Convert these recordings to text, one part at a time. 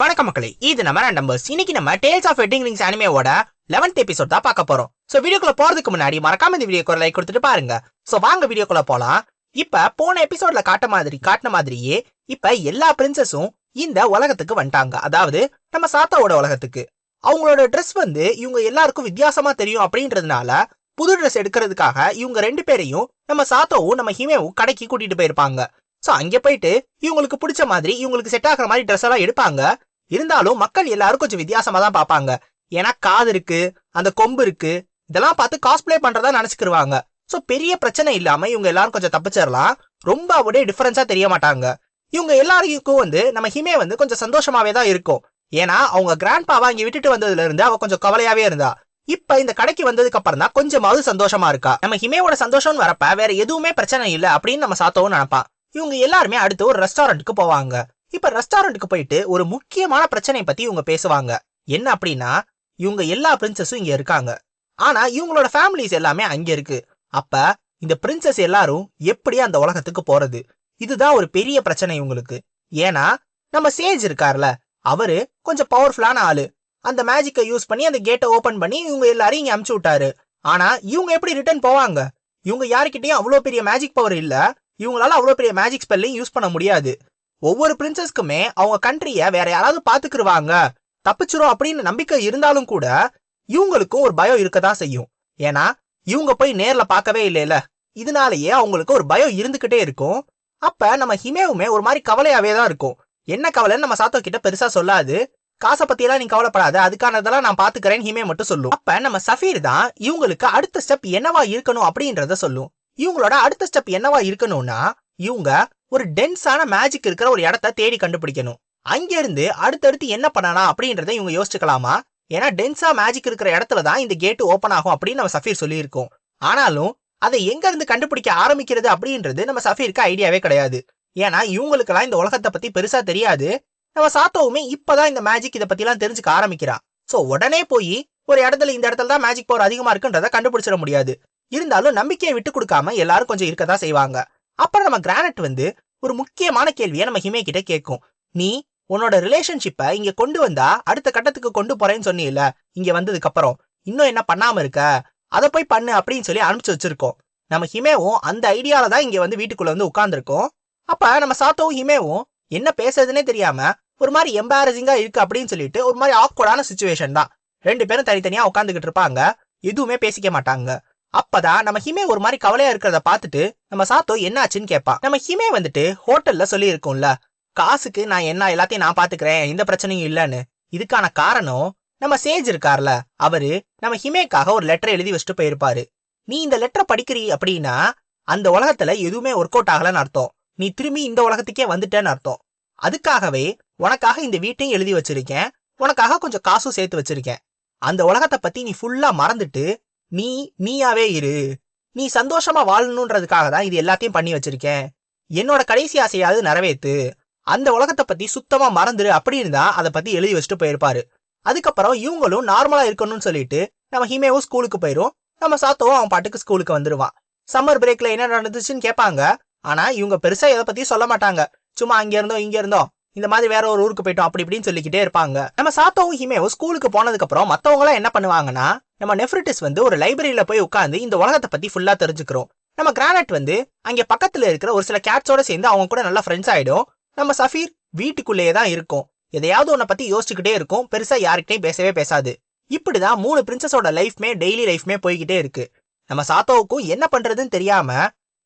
வணக்கம் மக்களே இது நம்ம நம்பர்ஸ் இன்னைக்கு நம்ம டேல்ஸ் ஆஃப் வெட்டிங் ரிங்ஸ் அனிமேவோட லெவன்த் எபிசோட் தான் பார்க்க போறோம். ஸோ வீடியோக்குள்ள போறதுக்கு முன்னாடி மறக்காம இந்த வீடியோக்கு ஒரு லைக் கொடுத்துட்டு பாருங்க. சோ வாங்க வீடியோக்குள்ள போலாம். இப்ப போன எபிசோட்ல காட்ட மாதிரி காட்டின மாதிரியே இப்ப எல்லா பிரின்சஸும் இந்த உலகத்துக்கு வந்துட்டாங்க. அதாவது நம்ம சாத்தாவோட உலகத்துக்கு. அவங்களோட ட்ரெஸ் வந்து இவங்க எல்லாருக்கும் வித்தியாசமா தெரியும் அப்படின்றதுனால புது ட்ரெஸ் எடுக்கிறதுக்காக இவங்க ரெண்டு பேரையும் நம்ம சாத்தோவும் நம்ம ஹிமேவும் கடைக்கு கூட்டிட்டு போயிருப்பாங்க. சோ அங்க போயிட்டு இவங்களுக்கு பிடிச்ச மாதிரி இவங்களுக்கு செட் ஆகுற மாதிரி ட்ரெஸ் எல்லாம் எடுப்பாங்க. இருந்தாலும் மக்கள் எல்லாரும் கொஞ்சம் வித்தியாசமா தான் பார்ப்பாங்க. ஏன்னா காது இருக்கு அந்த கொம்பு இருக்கு இதெல்லாம் பார்த்து காஸ்பிளே பண்றதா நினைச்சுக்கிருவாங்க. சோ பெரிய பிரச்சனை இல்லாம இவங்க எல்லாரும் கொஞ்சம் தப்பிச்சிடலாம் ரொம்ப அப்படியே டிஃபரன்ஸா தெரிய மாட்டாங்க. இவங்க எல்லாருக்கும் வந்து நம்ம ஹிமே வந்து கொஞ்சம் சந்தோஷமாவே தான் இருக்கும். ஏன்னா அவங்க கிராண்ட் பாவா இங்க விட்டுட்டு வந்ததுல இருந்து அவ கொஞ்சம் கவலையாவே இருந்தா. இப்ப இந்த கடைக்கு வந்ததுக்கு அப்புறம் தான் கொஞ்சமாவது சந்தோஷமா இருக்கா. நம்ம ஹிமேவோட சந்தோஷம்னு வரப்ப வேற எதுவுமே பிரச்சனை இல்லை அப்படின்னு நம்ம சாத்தவும் நினைப்பான். இவங்க எல்லாருமே அடுத்து ஒரு ரெஸ்டாரண்ட்டுக்கு போவாங்க. இப்ப ரெஸ்டாரண்ட்டுக்கு போயிட்டு ஒரு முக்கியமான பிரச்சனையை பத்தி இவங்க பேசுவாங்க. என்ன அப்படின்னா இவங்க எல்லா பிரின்சஸும் இங்க இருக்காங்க. ஆனா இவங்களோட ஃபேமிலிஸ் எல்லாமே அங்க இருக்கு. அப்ப இந்த பிரின்சஸ் எல்லாரும் எப்படி அந்த உலகத்துக்கு போறது? இதுதான் ஒரு பெரிய பிரச்சனை இவங்களுக்கு. ஏன்னா நம்ம சேஜ் இருக்கார்ல அவரு கொஞ்சம் பவர்ஃபுல்லான ஆளு. அந்த மேஜிக்கை யூஸ் பண்ணி அந்த கேட்டை ஓபன் பண்ணி இவங்க எல்லாரையும் இங்க அமுச்சு விட்டாரு. ஆனா இவங்க எப்படி ரிட்டர்ன் போவாங்க? இவங்க யாருக்கிட்டையும் அவ்வளோ பெரிய மேஜிக் பவர் இல்ல. இவங்களால அவ்வளோ பெரிய மேஜிக் ஸ்பெல்லையும் யூஸ் பண்ண முடியாது. ஒவ்வொரு பிரின்சஸ்க்குமே அவங்க கண்ட்ரிய வேற யாராவது பாத்துக்கிருவாங்க தப்பிச்சிரும் அப்படின்னு நம்பிக்கை இருந்தாலும் கூட இவங்களுக்கும் ஒரு பயம் இருக்கதான் செய்யும். ஏன்னா இவங்க போய் நேர்ல பார்க்கவே இல்லைல்ல இதனாலேயே அவங்களுக்கு ஒரு பயம் இருந்துகிட்டே இருக்கும். அப்ப நம்ம ஹிமேவுமே ஒரு மாதிரி கவலையாவே தான் இருக்கும். என்ன கவலைன்னு நம்ம சாத்தோ கிட்ட பெருசா சொல்லாது. காசை பத்தியெல்லாம் நீ கவலைப்படாத. அதுக்கானதெல்லாம் நான் பாத்துக்கிறேன் ஹிமே மட்டும் சொல்லும். அப்ப நம்ம சஃபீர் தான் இவங்களுக்கு அடுத்த ஸ்டெப் என்னவா இருக்கணும் அப்படின்றத சொல்லும். இவங்களோட அடுத்த ஸ்டெப் என்னவா இருக்கணும்னா இவங்க ஒரு டென்ஸான மேஜிக் இருக்கிற ஒரு இடத்த தேடி கண்டுபிடிக்கணும். அங்கேருந்து அடுத்தடுத்து என்ன பண்ணலாம் அப்படின்றத இவங்க யோசிச்சுக்கலாமா? ஏன்னா டென்ஸா மேஜிக் இருக்கிற இடத்துல தான் இந்த கேட்டு ஓப்பன் ஆகும் அப்படின்னு நம்ம சஃபீர் சொல்லியிருக்கோம். ஆனாலும் அதை எங்க இருந்து கண்டுபிடிக்க ஆரம்பிக்கிறது அப்படின்றது நம்ம சஃபீருக்கு ஐடியாவே கிடையாது. ஏன்னா இவங்களுக்கெல்லாம் இந்த உலகத்தை பத்தி பெருசா தெரியாது. நம்ம சாத்தோவுமே இப்பதான் இந்த மேஜிக் இதை பத்தி எல்லாம் தெரிஞ்சுக்க ஆரம்பிக்கிறான் சோ உடனே போய் ஒரு இடத்துல இந்த இடத்துல தான் மேஜிக் பவர் அதிகமா இருக்குன்றத கண்டுபிடிச்சிட முடியாது. இருந்தாலும் நம்பிக்கையை விட்டு கொடுக்காம எல்லாரும் கொஞ்சம் இருக்கதான் செய்வாங்க. அப்புறம் நம்ம கிரானட் வந்து ஒரு முக்கியமான கேள்வியை நம்ம ஹிமே கிட்ட கேட்கும். நீ உன்னோட ரிலேஷன்ஷிப்பை இங்க கொண்டு வந்தா அடுத்த கட்டத்துக்கு கொண்டு போறேன்னு சொன்னீல இங்க வந்ததுக்கு அப்புறம் இன்னும் என்ன பண்ணாம இருக்க? அதை போய் பண்ணு அப்படின்னு சொல்லி அனுப்பிச்சு வச்சிருக்கோம். நம்ம ஹிமேவும் அந்த ஐடியால தான் இங்க வந்து வீட்டுக்குள்ள வந்து உட்கார்ந்துருக்கோம். அப்ப நம்ம சாத்தவும் ஹிமேவும் என்ன பேசுறதுனே தெரியாம ஒரு மாதிரி எம்பாரசிங்கா இருக்கு அப்படின்னு சொல்லிட்டு ஒரு மாதிரி ஆக்வர்டான சுச்சுவேஷன் தான். ரெண்டு பேரும் தனித்தனியா உட்காந்துக்கிட்டு இருப்பாங்க. எதுவுமே பேசிக்க மாட்டாங்க. அப்பதான் நம்ம ஹிமே ஒரு மாதிரி கவலையா இருக்கிறத பார்த்துட்டு நம்ம சாத்தோ என்னாச்சுன்னு கேட்பான் நம்ம ஹிமே வந்துட்டு ஹோட்டல்ல சொல்லி இருக்கும்ல காசுக்கு நான் என்ன எல்லாத்தையும் நான் பாத்துக்கிறேன் எந்த பிரச்சனையும் இல்லைன்னு. இதுக்கான காரணம் நம்ம சேஜ் இருக்கார்ல அவரு நம்ம ஹிமேக்காக ஒரு லெட்டர் எழுதி வச்சுட்டு போயிருப்பாரு. நீ இந்த லெட்டரை படிக்கிறீ அப்படின்னா அந்த உலகத்துல எதுவுமே ஒர்க் அவுட் ஆகலன்னு அர்த்தம். நீ திரும்பி இந்த உலகத்துக்கே வந்துட்டேன்னு அர்த்தம். அதுக்காகவே உனக்காக இந்த வீட்டையும் எழுதி வச்சிருக்கேன் உனக்காக கொஞ்சம் காசும் சேர்த்து வச்சிருக்கேன். அந்த உலகத்தை பத்தி நீ ஃபுல்லா மறந்துட்டு நீ நீயாவே இரு. நீ சந்தோஷமா வாழணுன்றதுக்காக தான் இது எல்லாத்தையும் பண்ணி வச்சிருக்கேன். என்னோட கடைசி ஆசையாவது நிறைவேத்து. அந்த உலகத்தை பத்தி சுத்தமா மறந்துரு அப்படின்னு தான் அதை பத்தி எழுதி வச்சுட்டு போயிருப்பாரு. அதுக்கப்புறம் இவங்களும் நார்மலா இருக்கணும்னு சொல்லிட்டு நம்ம ஹிமேவும் ஸ்கூலுக்கு போயிரும். நம்ம சாத்தவும் அவன் பாட்டுக்கு ஸ்கூலுக்கு வந்துருவான். சம்மர் பிரேக்ல என்ன நடந்துச்சுன்னு கேட்பாங்க. ஆனா இவங்க பெருசா எதை பத்தி சொல்ல மாட்டாங்க. சும்மா அங்க இருந்தோம் இங்க இருந்தோம். இந்த மாதிரி வேற ஒரு ஊருக்கு போயிட்டோம் அப்படி இப்படின்னு சொல்லிக்கிட்டே இருப்பாங்க. நம்ம சாத்தவும் ஹிமேவும் ஸ்கூலுக்கு போனதுக்கு அப்புறம் மத்தவங்க எல்லாம் என்ன பண்ணுவாங்கன்னா நம்ம நெஃப்ரிட்டிஸ் வந்து ஒரு லைப்ரரியில போய் உட்காந்து இந்த உலகத்தை பத்தி ஃபுல்லா தெரிஞ்சுக்கிறோம். நம்ம கிரானட் வந்து அங்கே பக்கத்துல இருக்கிற ஒரு சில கேட்ஸோட சேர்ந்து அவங்க கூட நல்லா ஃப்ரெண்ட்ஸ் ஆயிடும். நம்ம சஃபீர் வீட்டுக்குள்ளேயே தான் இருக்கும். எதையாவது உன்னை பத்தி யோசிச்சுக்கிட்டே இருக்கும். பெருசா யாருக்கிட்டையும் பேசவே பேசாது. இப்படிதான் மூணு பிரின்சஸோட லைஃப்மே டெய்லி லைஃப்மே போய்கிட்டே இருக்கு. நம்ம சாத்தோவுக்கும் என்ன பண்றதுன்னு தெரியாம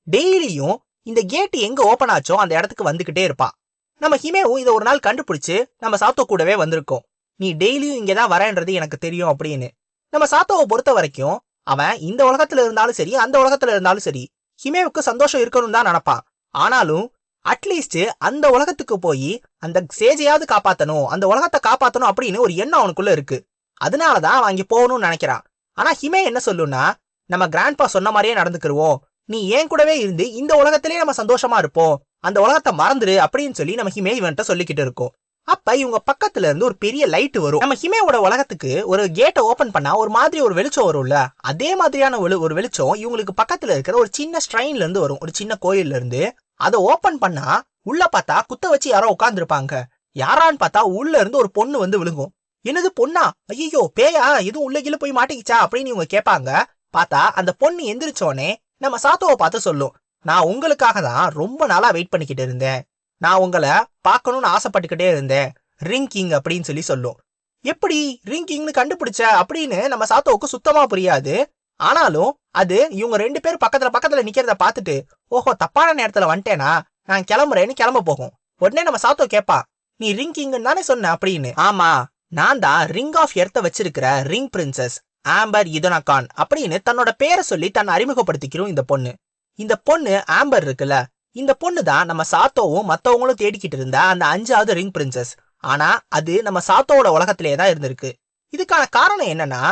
டெய்லியும் இந்த கேட் எங்க ஓபன் ஆச்சோ அந்த இடத்துக்கு வந்துகிட்டே இருப்பான் நம்ம ஹிமேவும் இதை ஒரு நாள் கண்டுபிடிச்சு நம்ம சாத்தோ கூடவே வந்திருக்கோம். நீ டெய்லியும் இங்கதான் வரேன்றது எனக்கு தெரியும் அப்படின்னு. நம்ம சாத்தோவை பொறுத்த வரைக்கும் அவன் இந்த உலகத்துல இருந்தாலும் சரி அந்த உலகத்துல இருந்தாலும் சரி ஹிமேவுக்கு சந்தோஷம் இருக்கணும் தான் நினப்பான். ஆனாலும் அட்லீஸ்ட் அந்த உலகத்துக்கு போய் அந்த சேஜையாவது காப்பாத்தணும் அந்த உலகத்தை காப்பாத்தணும் அப்படின்னு ஒரு எண்ணம் அவனுக்குள்ள இருக்கு. அதனாலதான் அவன் அங்கே போகணும்னு நினைக்கிறான். ஆனா ஹிமே என்ன சொல்லுன்னா நம்ம கிராண்ட்பா சொன்ன மாதிரியே நடந்துக்கிருவோம். நீ ஏன் கூடவே இருந்து இந்த உலகத்திலேயே நம்ம சந்தோஷமா இருப்போம். அந்த உலகத்தை மறந்துரு அப்படின்னு சொல்லி நம்ம ஹிமே இவன்ட்ட சொல்லிக்கிட்டு இருக்கோம். அப்ப இவங்க பக்கத்துல இருந்து ஒரு பெரிய லைட் வரும். நம்ம ஹிமேவோட உலகத்துக்கு ஒரு கேட்டை ஓபன் பண்ணா ஒரு மாதிரி ஒரு வெளிச்சம் வரும்ல? அதே மாதிரியான ஒரு ஒரு வெளிச்சம் இவங்களுக்கு பக்கத்துல இருக்கிற ஒரு சின்ன ஸ்ட்ரைன்ல இருந்து வரும். ஒரு சின்ன கோயில்ல இருந்து. அதை ஓபன் பண்ணா உள்ள பார்த்தா குத்த வச்சு யாரோ உட்காந்துருப்பாங்க யாரான்னு பார்த்தா உள்ள இருந்து ஒரு பொண்ணு வந்து விழுங்கும் என்னது பொண்ணா? ஐயோ பேயா? எதுவும் உள்ள கீழே போய் மாட்டிக்கிச்சா? அப்படின்னு இவங்க கேட்பாங்க. பார்த்தா அந்த பொண்ணு எந்திரிச்சோடனே நம்ம சாத்தோவை பார்த்து சொல்லும். நான் உங்களுக்காக தான் ரொம்ப நாளா வெயிட் பண்ணிக்கிட்டு இருந்தேன். நான் உங்களை பார்க்கணும்னு ஆசைப்பட்டுக்கிட்டே இருந்தேன். ரிங்கிங் அப்படின்னு சொல்லி சொல்லும். எப்படி ரிங்கிங்னு கண்டுபிடிச்ச அப்படின்னு நம்ம சாத்தோவுக்கு சுத்தமா புரியாது. ஆனாலும் அது இவங்க ரெண்டு பேரும் பக்கத்துல பக்கத்துல நிக்கிறத பார்த்துட்டு ஓஹோ தப்பான நேரத்துல வந்துட்டேனா? நான் கிளம்புறேன்னு கிளம்ப போகும். உடனே நம்ம சாத்தோ கேட்பா நீ ரிங்கிங்னு தானே சொன்ன? அப்படின்னு. ஆமா நான் தான் ரிங் ஆஃப் எர்த்த வச்சிருக்கிற ரிங் பிரின்சஸ் ஆம்பர் இதனகான் அப்படின்னு தன்னோட பேரை சொல்லி தன்னை அறிமுகப்படுத்திக்கிறோம் இந்த பொண்ணு. இந்த பொண்ணு ஆம்பர் இருக்குல்ல இந்த பொண்ணு தான் நம்ம சாத்தோவும் மத்தவங்களும் தேடிக்கிட்டு இருந்த அந்த அஞ்சாவது ரிங் பிரின்சஸ். ஆனா அது நம்ம சாத்தோவோட உலகத்திலே தான் இருந்திருக்கு. இதுக்கான காரணம் என்னன்னா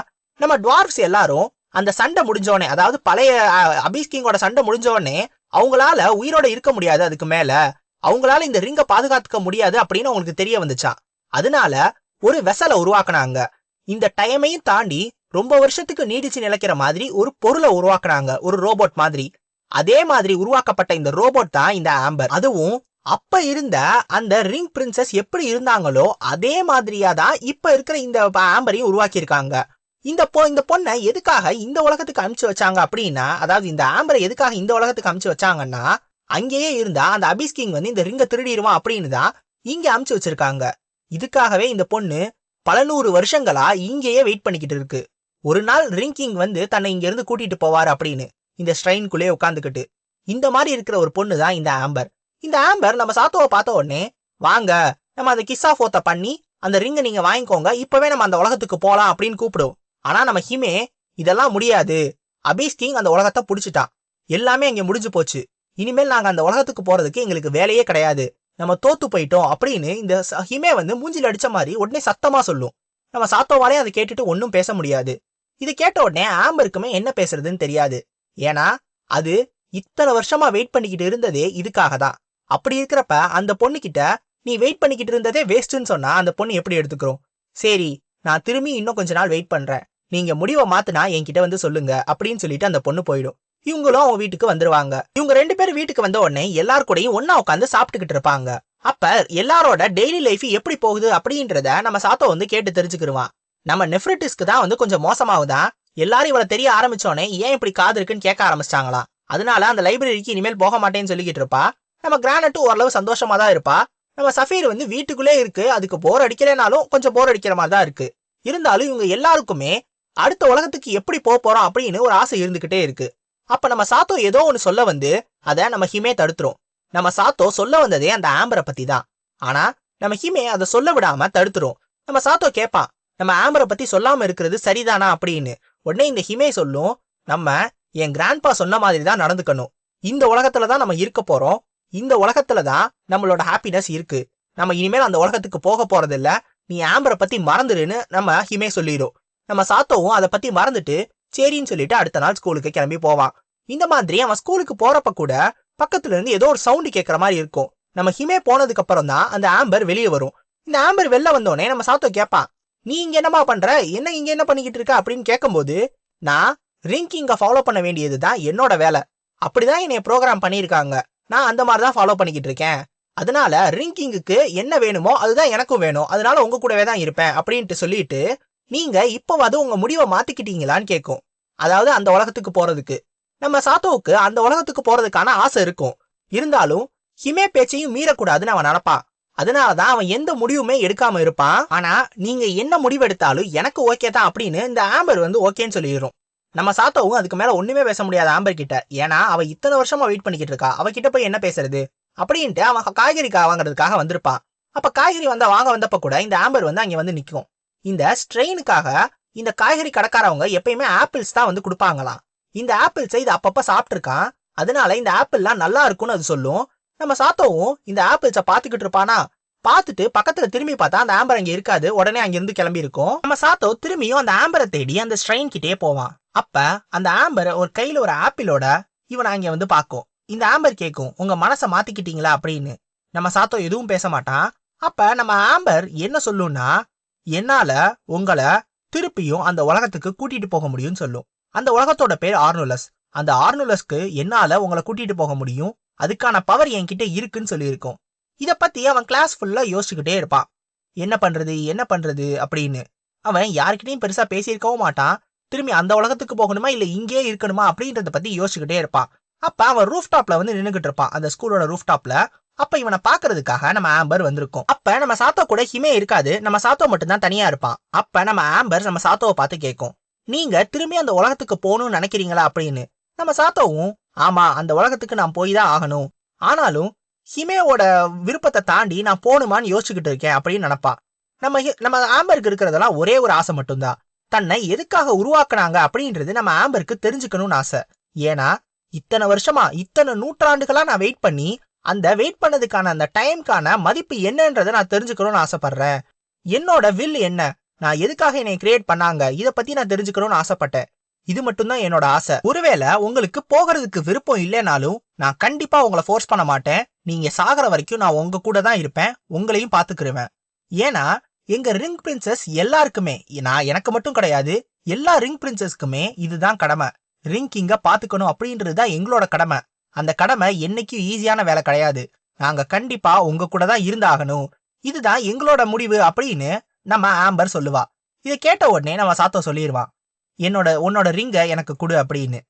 நம்ம டுவார்ஃப்ஸ் எல்லாரும் அந்த சண்டை முடிஞ்சோடனே அதாவது பழைய அபீஸ் கிங்கோட சண்டை முடிஞ்சோடனே அவங்களால உயிரோட இருக்க முடியாது அதுக்கு மேல. அவங்களால இந்த ரிங்கை பாதுகாத்துக்க முடியாது அப்படின்னு அவங்களுக்கு தெரிய வந்துச்சான் அதனால ஒரு வெசலை உருவாக்குனாங்க. இந்த டைமையும் தாண்டி ரொம்ப வருஷத்துக்கு நீடிச்சு நிலைக்கிற மாதிரி ஒரு பொருளை உருவாக்குனாங்க. ஒரு ரோபோட் மாதிரி. அதே மாதிரி உருவாக்கப்பட்ட இந்த ரோபோட் தான் இந்த ஆம்பர் அதுவும் அப்ப இருந்த அந்த ரிங் பிரின்சஸ் எப்படி இருந்தாங்களோ அதே மாதிரியா தான் இப்ப இருக்கிற இந்த ஆம்பரையும் உருவாக்கியிருக்காங்க. இந்த பொ இந்த பொண்ணை எதுக்காக இந்த உலகத்துக்கு அனுப்பிச்சு வச்சாங்க அப்படின்னா அதாவது இந்த ஆம்பரை எதுக்காக இந்த உலகத்துக்கு அனுப்பிச்சு வச்சாங்கன்னா அங்கேயே இருந்தா அந்த அபிஸ் கிங் வந்து இந்த ரிங்கை திருடிடுவான் அப்படின்னு தான் இங்க அமுச்சு வச்சிருக்காங்க. இதுக்காகவே இந்த பொண்ணு பல நூறு வருஷங்களா இங்கேயே வெயிட் பண்ணிக்கிட்டு இருக்கு. ஒரு நாள் ரிங்கிங் வந்து தன்னை இங்க இருந்து கூட்டிட்டு போவார் அப்படின்னு. இந்த ஸ்ட்ரெயின்குள்ளே உட்காந்துக்கிட்டு இந்த மாதிரி இருக்கிற ஒரு பொண்ணு தான் இந்த ஆம்பர். இந்த ஆம்பர் நம்ம சாத்தோவை பார்த்த உடனே வாங்க நம்ம அந்த கிஸ்ஸா ஃபோத்தை பண்ணி அந்த ரிங்கை நீங்க வாங்கிக்கோங்க இப்பவே நம்ம அந்த உலகத்துக்கு போலாம் அப்படின்னு கூப்பிடும் ஆனா நம்ம ஹிமே இதெல்லாம் முடியாது. அபீஸ் கிங் அந்த உலகத்தை புடிச்சிட்டான். எல்லாமே அங்கே முடிஞ்சு போச்சு. இனிமேல் நாங்க அந்த உலகத்துக்கு போறதுக்கு எங்களுக்கு வேலையே கிடையாது. நம்ம தோத்து போயிட்டோம் அப்படின்னு இந்த ஹிமே வந்து மூஞ்சில் அடிச்ச மாதிரி உடனே சத்தமா சொல்லும். நம்ம சாத்தோவாலே அதை கேட்டுட்டு ஒன்றும் பேச முடியாது. இது கேட்ட உடனே ஆம்பருக்குமே என்ன பேசுறதுன்னு தெரியாது. ஏன்னா அது இத்தனை வருஷமா வெயிட் பண்ணிக்கிட்டு இருந்ததே இதுக்காக தான். அப்படி இருக்கிறப்ப அந்த பொண்ணுகிட்ட நீ வெயிட் பண்ணிக்கிட்டு இருந்ததே வேஸ்ட்னு சொன்னா அந்த பொண்ணு எப்படி எடுத்துக்கிறோம் சரி நான் திரும்பி இன்னும் கொஞ்ச நாள் வெயிட் பண்றேன். நீங்க முடிவை மாத்துனா என்கிட்ட வந்து சொல்லுங்க அப்படின்னு சொல்லிட்டு அந்த பொண்ணு போயிடும். இவங்களும் அவங்க வீட்டுக்கு வந்துருவாங்க. இவங்க ரெண்டு பேரும் வீட்டுக்கு வந்த உடனே எல்லார் கூடயும் ஒன்னா உட்காந்து சாப்பிட்டுக்கிட்டு இருப்பாங்க. அப்ப எல்லாரோட டெய்லி லைஃப் எப்படி போகுது அப்படின்றத நம்ம சாத்தோ வந்து கேட்டு தெரிஞ்சுக்கிருவான். நம்ம நெஃப்ரிட்டிஸ்க்கு தான் வந்து கொஞ்சம் மோசமாகுதான். எல்லாரும் இவளை தெரிய ஆரம்பிச்சோடனே ஏன் இப்படி காது இருக்குன்னு கேட்க ஆரம்பிச்சிட்டாங்களாம் அதனால அந்த லைப்ரரிக்கு இனிமேல் போக மாட்டேன்னு சொல்லிக்கிட்டு இருப்பா. நம்ம கிரானட்டும் ஓரளவு சந்தோஷமா தான் இருப்பா. நம்ம சஃபீர் வந்து வீட்டுக்குள்ளே இருக்கு. அதுக்கு போர் அடிக்கலைனாலும் கொஞ்சம் போர் அடிக்கிற மாதிரி தான் இருக்கு. இருந்தாலும் இவங்க எல்லாருக்குமே அடுத்த உலகத்துக்கு எப்படி போக போறோம் அப்படின்னு ஒரு ஆசை இருந்துகிட்டே இருக்கு. அப்ப நம்ம சாத்தோ ஏதோ ஒன்னு சொல்ல வந்து அதை நம்ம ஹிமே தடுத்துரும். நம்ம சாத்தோ சொல்ல வந்ததே அந்த ஆம்பரை பத்தி தான். ஆனா நம்ம ஹிமே அதை சொல்ல விடாம தடுத்துரும். நம்ம சாத்தோ கேட்பான் நம்ம ஆம்பரை பத்தி சொல்லாம இருக்கிறது சரிதானா அப்படின்னு. உடனே இந்த ஹிமே சொல்லும் நம்ம என் கிராண்ட்பா சொன்ன மாதிரி தான் நடந்துக்கணும். இந்த உலகத்துல தான் நம்ம இருக்க போறோம். இந்த உலகத்துல தான் நம்மளோட ஹாப்பினஸ் இருக்கு. நம்ம இனிமேல் அந்த உலகத்துக்கு போக போறதில்ல. நீ ஆம்பரை பத்தி மறந்துடுன்னு நம்ம ஹிமே சொல்லிடும். நம்ம சாத்தோவும் அதை பத்தி மறந்துட்டு சரின்னு சொல்லிட்டு அடுத்த நாள் ஸ்கூலுக்கு கிளம்பி போவான். இந்த மாதிரி அவன் ஸ்கூலுக்கு போறப்ப கூட பக்கத்துல இருந்து ஏதோ ஒரு சவுண்டு கேட்கற மாதிரி இருக்கும். நம்ம ஹிமே போனதுக்கு அப்புறம் தான் அந்த ஆம்பர் வெளியே வரும். இந்த ஆம்பர் வெளில வந்தோடனே நம்ம சாத்தோ கேட்பான் நீ இங்க என்னமா பண்ற? என்ன இங்க என்ன பண்ணிக்கிட்டு இருக்க? அப்படின்னு கேட்கும்போது நான் ரிங்கிங்க ஃபாலோ பண்ண வேண்டியது தான் என்னோட வேலை. அப்படிதான் என்னைய ப்ரோக்ராம் பண்ணியிருக்காங்க. நான் அந்த மாதிரி தான் ஃபாலோ பண்ணிக்கிட்டு இருக்கேன். அதனால ரிங்கிங்குக்கு என்ன வேணுமோ அதுதான் எனக்கும் வேணும். அதனால உங்க கூடவே தான் இருப்பேன் அப்படின்ட்டு சொல்லிட்டு நீங்க இப்போவாது உங்க முடிவை மாத்திக்கிட்டீங்களான்னு கேட்கும் அதாவது அந்த உலகத்துக்கு போறதுக்கு. நம்ம சாத்தோவுக்கு அந்த உலகத்துக்கு போறதுக்கான ஆசை இருக்கும். இருந்தாலும் ஹிமே பேச்சையும் மீறக்கூடாதுன்னு அவன் நினப்பான். அதனாலதான் அவன் எந்த முடிவுமே எடுக்காம இருப்பான். ஆனா நீங்க என்ன முடிவு எடுத்தாலும் எனக்கு ஓகே தான் அப்படின்னு இந்த ஆம்பர் வந்து ஓகேன்னு சொல்லிடுறோம். நம்ம சாத்தோவும் அதுக்கு மேல ஒண்ணுமே பேச முடியாது ஆம்பர் கிட்ட. ஏன்னா அவ இத்தனை வருஷமா வெயிட் பண்ணிக்கிட்டு இருக்கா. அவகிட்ட போய் என்ன பேசுறது? அப்படின்ட்டு அவன் காய்கறி கா- வாங்குறதுக்காக வந்திருப்பான் அப்ப காய்கறி வந்தா வாங்க வந்தப்ப கூட இந்த ஆம்பர் வந்து அங்க வந்து நிக்கும். இந்த ஸ்ட்ரெயினுக்காக இந்த காய்கறி கடைக்காரவங்க எப்பயுமே ஆப்பிள்ஸ் தான் வந்து கொடுப்பாங்களாம். இந்த ஆப்பிள்ஸை இது அப்பப்ப சாப்பிட்டுருக்கான். அதனால இந்த ஆப்பிள்லாம் நல்லா இருக்கும்னு அது சொல்லும். நம்ம சாத்தோவும் இந்த ஆப்பிள்ஸை பாத்துக்கிட்டு இருப்பானா? பார்த்துட்டு பக்கத்துல திரும்பி பார்த்தா அந்த ஆம்பர் அங்க இருக்காது. உடனே அங்க இருந்து கிளம்பி இருக்கும் நம்ம சாத்தோ திரும்பியும் அந்த ஆம்பரை தேடி அந்த ஸ்ட்ரெயின் கிட்டே போவான். அப்ப அந்த ஆம்பர் ஒரு கையில ஒரு ஆப்பிளோட இவனை அங்க வந்து பாக்கும் இந்த ஆம்பர் கேட்கும் உங்க மனசை மாத்திக்கிட்டீங்களா? அப்படின்னு. நம்ம சாத்தோ எதுவும் பேச மாட்டான். அப்ப நம்ம ஆம்பர் என்ன சொல்லும்னா என்னால உங்களை திருப்பியும் அந்த உலகத்துக்கு கூட்டிட்டு போக முடியும்னு சொல்லும். அந்த உலகத்தோட பேர் ஆர்னுலஸ் அந்த ஆர்னுலஸ்க்கு என்னால உங்களை கூட்டிட்டு போக முடியும்? அதுக்கான பவர் என்கிட்ட இருக்குன்னு சொல்லியிருக்கோம். இதை பத்தி அவன் கிளாஸ் ஃபுல்லா யோசிச்சுக்கிட்டே இருப்பான். என்ன பண்றது என்ன பண்றது அப்படின்னு. அவன் யார்கிட்டயும் பெருசா பேசியிருக்கவும் மாட்டான். திரும்பி அந்த உலகத்துக்கு போகணுமா இல்ல இங்கேயே இருக்கணுமா அப்படின்றத பத்தி யோசிச்சுக்கிட்டே இருப்பான். அப்ப அவன் ரூஃப் டாப்ல வந்து நின்றுகிட்டு இருப்பான். அந்த ஸ்கூலோட ரூஃப் டாப்ல அப்ப இவனை பாக்குறதுக்காக நம்ம ஆம்பர் வந்திருக்கோம். அப்ப நம்ம சாத்தோ கூட ஹிமே இருக்காது. நம்ம சாத்தோ மட்டும்தான் தனியா இருப்பான். அப்ப நம்ம ஆம்பர் நம்ம சாத்தோவை பார்த்து கேட்கும். நீங்க திரும்பி அந்த உலகத்துக்கு போகணும்னு நினைக்கிறீங்களா அப்படின்னு. நம்ம சாத்தோவும் ஆமா அந்த உலகத்துக்கு நான் போய் தான் ஆகணும். ஆனாலும் ஹிமேவோட விருப்பத்தை தாண்டி நான் போகணுமான்னு யோசிச்சுக்கிட்டு இருக்கேன் அப்படின்னு நினைப்பான் நம்ம நம்ம ஆம்பருக்கு இருக்கிறதெல்லாம் ஒரே ஒரு ஆசை மட்டும்தான். தன்னை எதுக்காக உருவாக்குனாங்க அப்படின்றது நம்ம ஆம்பருக்கு தெரிஞ்சுக்கணும்னு ஆசை. ஏன்னா இத்தனை வருஷமா இத்தனை நூற்றாண்டுகளா நான் வெயிட் பண்ணி அந்த வெயிட் பண்ணதுக்கான அந்த டைம்க்கான மதிப்பு என்னன்றதை நான் தெரிஞ்சுக்கணும்னு ஆசைப்படுறேன். என்னோட வில் என்ன? நான் எதுக்காக என்னை கிரியேட் பண்ணாங்க? இத பத்தி நான் தெரிஞ்சுக்கணும்னு ஆசைப்பட்டேன். இது மட்டும்தான் என்னோட ஆசை. ஒருவேளை உங்களுக்கு போகிறதுக்கு விருப்பம் இல்லைனாலும் நான் கண்டிப்பா உங்களை ஃபோர்ஸ் பண்ண மாட்டேன். நீங்க சாகிற வரைக்கும் நான் உங்க கூட தான் இருப்பேன். உங்களையும் பாத்துக்கிருவேன் ஏன்னா எங்க ரிங் பிரின்சஸ் எல்லாருக்குமே நான் எனக்கு மட்டும் கிடையாது எல்லா ரிங் பிரின்சஸ்க்குமே இதுதான் கடமை. ரிங் கிங்க பாத்துக்கணும் அப்படின்றது தான் எங்களோட கடமை. அந்த கடமை என்னைக்கும் ஈஸியான வேலை கிடையாது. நாங்க கண்டிப்பா உங்க கூட தான் இருந்தாகணும். இதுதான் எங்களோட முடிவு அப்படின்னு நம்ம ஆம்பர் சொல்லுவா. இதை கேட்ட உடனே நம்ம சாத்தோ சொல்லிடுவான் என்னோட உன்னோட ரிங்க எனக்கு கொடு அப்படின்னு.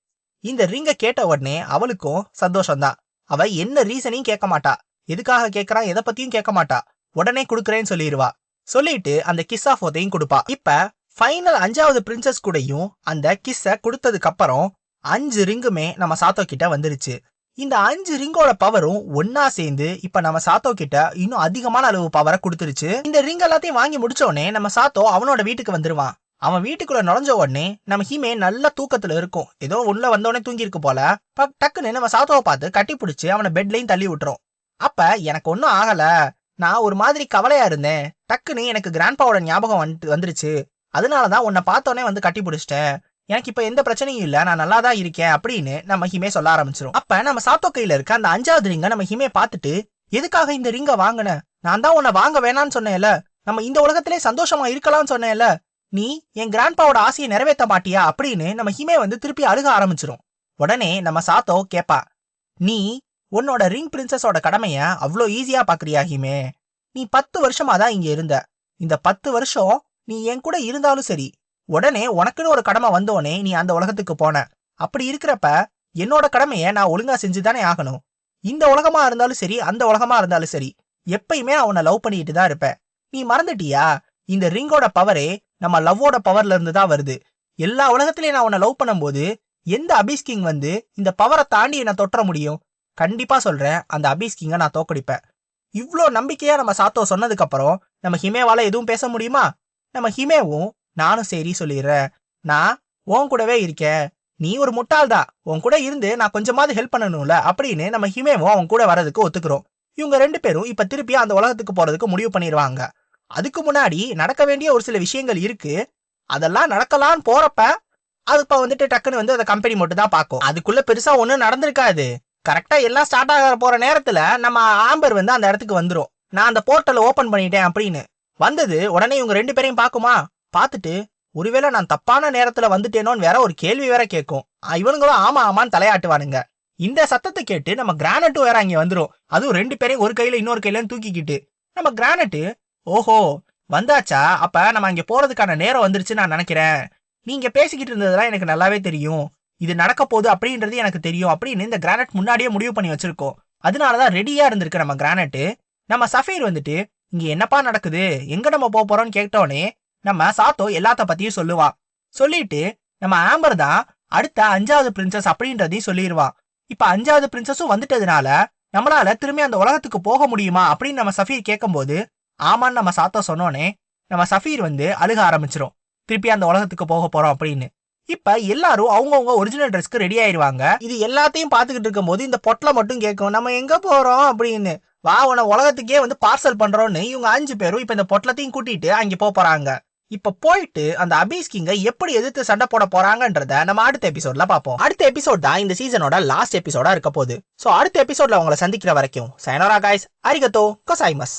இந்த ரிங்க கேட்ட உடனே அவளுக்கும் சந்தோஷம்தான் அவ என்ன ரீசனையும் கேட்க மாட்டா. எதுக்காக கேட்கறான் எதை பத்தியும் கேட்க மாட்டா. உடனே கொடுக்குறேன்னு சொல்லிடுவா சொல்லிட்டு அந்த கிஸ் ஆஃப் ஒத்தையும் கொடுப்பா. இப்ப ஃபைனல் அஞ்சாவது பிரின்சஸ் கூடயும் அந்த கிஸ்ஸ கொடுத்ததுக்கு அப்புறம் அஞ்சு ரிங்குமே நம்ம சாத்தோ கிட்ட வந்துருச்சு. இந்த அஞ்சு ரிங்கோட பவரும் ஒன்னா சேர்ந்து இப்ப நம்ம சாத்தோ கிட்ட இன்னும் அதிகமான அளவு பவரை கொடுத்துருச்சு. இந்த ரிங் எல்லாத்தையும் வாங்கி முடிச்ச உடனே நம்ம சாத்தோ அவனோட வீட்டுக்கு வந்துருவான். அவன் வீட்டுக்குள்ள நுழைஞ்ச உடனே நம்ம ஹீமே நல்ல தூக்கத்துல இருக்கும். ஏதோ உள்ள வந்த தூங்கிருக்கு போல. ப- டக்குன்னு நம்ம சாத்தோவை பார்த்து கட்டி பிடிச்சி அவனை பெட்லையும் தள்ளி விட்டுரும். அப்ப எனக்கு ஒன்றும் ஆகல. நான் ஒரு மாதிரி கவலையா இருந்தேன். டக்குன்னு எனக்கு கிராண்ட்பாவோட ஞாபகம் வந்துட்டு வந்துருச்சு. அதனாலதான் உன்னை பார்த்தோன்னே வந்து கட்டி பிடிச்சிட்டேன். எனக்கு இப்ப எந்த பிரச்சனையும் இல்ல. நான் நல்லா தான் இருக்கேன் அப்படின்னு நம்ம ஹிமே சொல்ல ஆரம்பிச்சிரும். அப்ப நம்ம சாத்தோ கையில இருக்க அந்த அஞ்சாவது ரிங்க நம்ம ஹிமே பார்த்துட்டு எதுக்காக இந்த ரிங்க வாங்கின? நான் தான் உன்னை வாங்க வேணாம்னு சொன்னேன்ல. நம்ம இந்த உலகத்திலே சந்தோஷமா இருக்கலாம்னு சொன்னேன்ல. நீ என் கிராண்ட்பாவோட ஆசையை நிறைவேற்ற மாட்டியா அப்படின்னு நம்ம ஹிமே வந்து திருப்பி அழுக ஆரம்பிச்சிரும். உடனே நம்ம சாத்தோ கேப்பா நீ உன்னோட ரிங் பிரின்சஸோட கடமைய அவ்வளோ ஈஸியா பாக்குறியா ஹிமே? நீ பத்து வருஷமா தான் இங்க இருந்த. இந்த பத்து வருஷம் நீ என் கூட இருந்தாலும் சரி உடனே உனக்குன்னு ஒரு கடமை வந்தோனே நீ அந்த உலகத்துக்கு போன. அப்படி இருக்கிறப்ப என்னோட கடமையை நான் ஒழுங்கா செஞ்சுதானே ஆகணும். இந்த உலகமா இருந்தாலும் சரி அந்த உலகமா இருந்தாலும் சரி எப்பயுமே அவனை லவ் பண்ணிட்டு தான் இருப்பேன் நீ மறந்துட்டியா? இந்த ரிங்கோட பவரே நம்ம லவ்வோட பவர்ல இருந்து தான் வருது. எல்லா உலகத்திலையும் நான் உன்னை லவ் பண்ணும்போது எந்த அபீஸ் கிங் வந்து இந்த பவரை தாண்டி என்னை தொற்ற முடியும்? கண்டிப்பா சொல்றேன் அந்த அபீஸ் கிங்கை நான் தோக்கடிப்பேன். இவ்வளோ நம்பிக்கையா நம்ம சாத்தோ சொன்னதுக்கு அப்புறம் நம்ம ஹிமேவால எதுவும் பேச முடியுமா? நம்ம ஹிமேவும் நானும் சரி சொல்லிடுறேன். நான் உன் கூடவே இருக்கேன். நீ ஒரு முட்டாள்தான் உன் கூட இருந்து நான் கொஞ்சமாவது ஹெல்ப் பண்ணணும்ல? அப்படின்னு நம்ம ஹிமேவும் அவன் கூட வரதுக்கு ஒத்துக்கிறோம். இவங்க ரெண்டு பேரும் இப்ப திருப்பி அந்த உலகத்துக்கு போறதுக்கு முடிவு பண்ணிடுவாங்க. அதுக்கு முன்னாடி நடக்க வேண்டிய ஒரு சில விஷயங்கள் இருக்கு. அதெல்லாம் நடக்கலான்னு போறப்ப அதுப்ப வந்துட்டு டக்குன்னு வந்து அந்த கம்பெனி மட்டும் தான் பார்க்கும். அதுக்குள்ள பெருசா ஒண்ணும் நடந்திருக்காது. கரெக்டா எல்லாம் ஸ்டார்ட் ஆக போற நேரத்துல நம்ம ஆம்பர் வந்து அந்த இடத்துக்கு வந்துரும். நான் அந்த போர்ட்டலை ஓபன் பண்ணிட்டேன் அப்படின்னு. வந்தது உடனே இவங்க ரெண்டு பேரையும் பாக்குமா பார்த்துட்டு ஒருவேளை நான் தப்பான நேரத்துல வந்துட்டேனோன்னு வேற ஒரு கேள்வி வேற கேட்கும். இவனுங்களும் ஆமா ஆமான்னு தலையாட்டுவானுங்க. இந்த சத்தத்தை கேட்டு நம்ம கிரானட்டும் வேற அங்கே வந்துரும். அதுவும் ரெண்டு பேரையும் ஒரு கையில இன்னொரு கையில தூக்கிக்கிட்டு நம்ம கிரானட்டு ஓஹோ வந்தாச்சா? அப்ப நம்ம அங்க போறதுக்கான நேரம் வந்துருச்சு நான் நினைக்கிறேன். நீங்க பேசிக்கிட்டு இருந்ததெல்லாம் எனக்கு நல்லாவே தெரியும். இது நடக்க போகுது அப்படின்றது எனக்கு தெரியும் அப்படின்னு இந்த கிரானைட் முன்னாடியே முடிவு பண்ணி வச்சிருக்கோம். அதனாலதான் ரெடியா இருந்திருக்கு நம்ம கிரானைட் நம்ம சஃபீர் வந்துட்டு இங்க என்னப்பா நடக்குது? எங்க நம்ம போக போறோம்னு கேட்டோனே நம்ம சாத்தோ எல்லாத்த பத்தியும் சொல்லுவான் சொல்லிட்டு நம்ம ஆம்பர் தான் அடுத்த அஞ்சாவது பிரின்சஸ் அப்படின்றதையும் சொல்லிடுவான் இப்ப அஞ்சாவது பிரின்சஸும் வந்துட்டதுனால நம்மளால திரும்பி அந்த உலகத்துக்கு போக முடியுமா அப்படின்னு நம்ம சஃபீர் கேட்கும்போது ஆமான்னு நம்ம சாத்தா சொன்னோனே நம்ம சஃபீர் வந்து அழுக ஆரம்பிச்சிரும். திருப்பி அந்த உலகத்துக்கு போக போறோம் அப்படின்னு. இப்ப எல்லாரும் அவங்கவுங்க ஒரிஜினல் ட்ரெஸ்க்கு ரெடி ஆயிருவாங்க. இது எல்லாத்தையும் பாத்துக்கிட்டு இருக்கும்போது இந்த பொட்டலை மட்டும் கேட்கும். நம்ம எங்க போறோம் அப்படின்னு. வா உன உலகத்துக்கே வந்து பார்சல் பண்றோம்னு இவங்க அஞ்சு பேரும் இப்ப இந்த பொட்டலத்தையும் கூட்டிட்டு அங்க போறாங்க. இப்ப போயிட்டு அந்த அபீஸ் கிங்க எப்படி எதிர்த்து சண்டை போட போறாங்கன்றத நம்ம அடுத்த எபிசோட்ல பாப்போம் அடுத்த எபிசோட் தான் இந்த சீசனோட லாஸ்ட் எபிசோடா இருக்க போகுது. சோ அடுத்த எபிசோட்ல உங்களை சந்திக்கிற வரைக்கும் சைனோரா காய்ஸ் அரிகத்தோ கொசாய்மஸ்